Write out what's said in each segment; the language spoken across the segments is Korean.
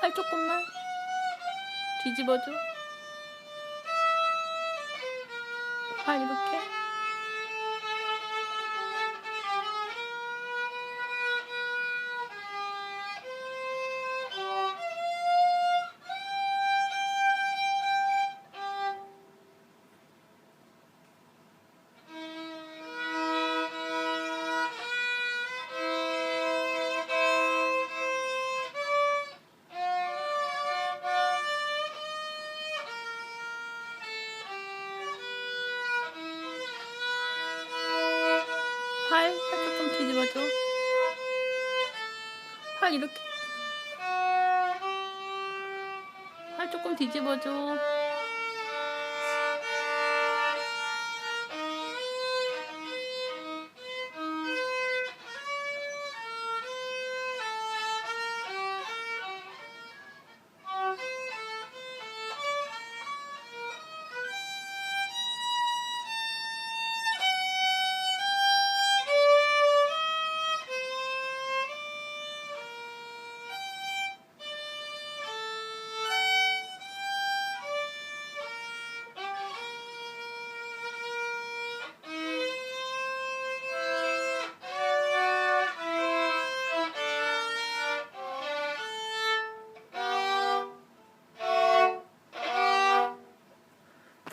팔 조금만 뒤집어줘. 팔 이렇게. 팔 살짝 좀 뒤집어줘. 팔 이렇게. 팔 조금 뒤집어줘.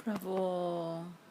Bravo.